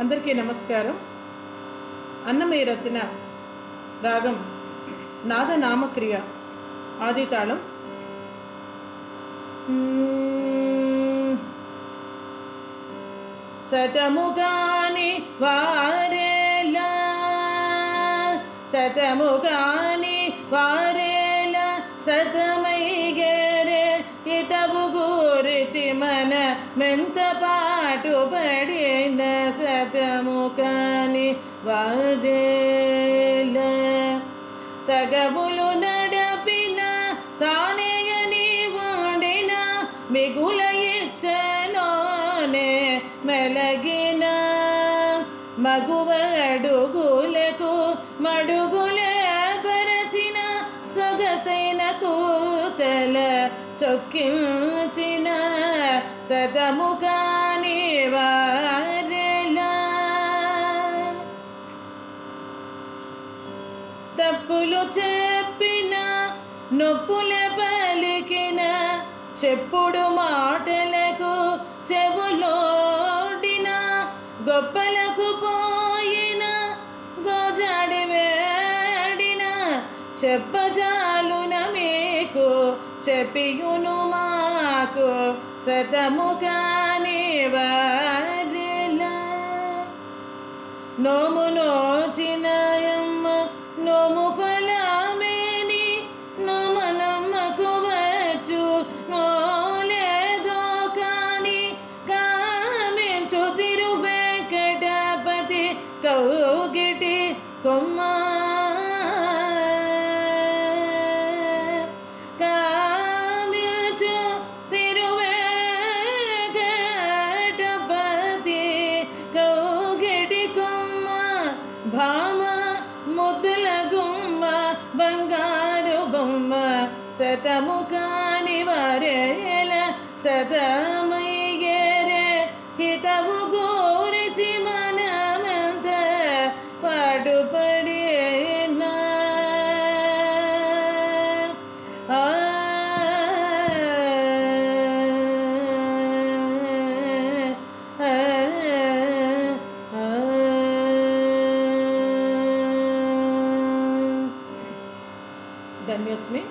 అందరికీ నమస్కారం అన్నమయ్య రచన రాగం నాద నామక్రియ ఆది తాళం శతముగాని వారేలా శతముగాని వారేలా శతమైగరే ఇతవు గురించి మన మెంత పాటు పడిన శతము కాని వారేలా తగబులు నడపిన తానేయని ఉండిన మిగుల ఇచ్చనోనే మెలగిన. మగువడుగులకు మడుగులే మడుగుల పరచిన సొగసైన కూతల చొక్కించిన సదము కాని తప్పులు చెప్పిన నొప్పుల పలికిన చెప్పుడు మాటలకు చెవులోడిన గొప్పలకు పోయిన గోజాడి వేడిన చెప్పజాలున మీకు చెప్పియును మాకు సతము నోము నోచినాయమ్మ నోము ఫలామేని నోమ నమ్మకు వచ్చు నోలేదో కాని కామించు తిరు వెంకటపతి కౌగిటి కొమ్మా బంగారు బొమ్మ శతముఖాని వరేల శతమయ్యేరే ధన్యోస్మి.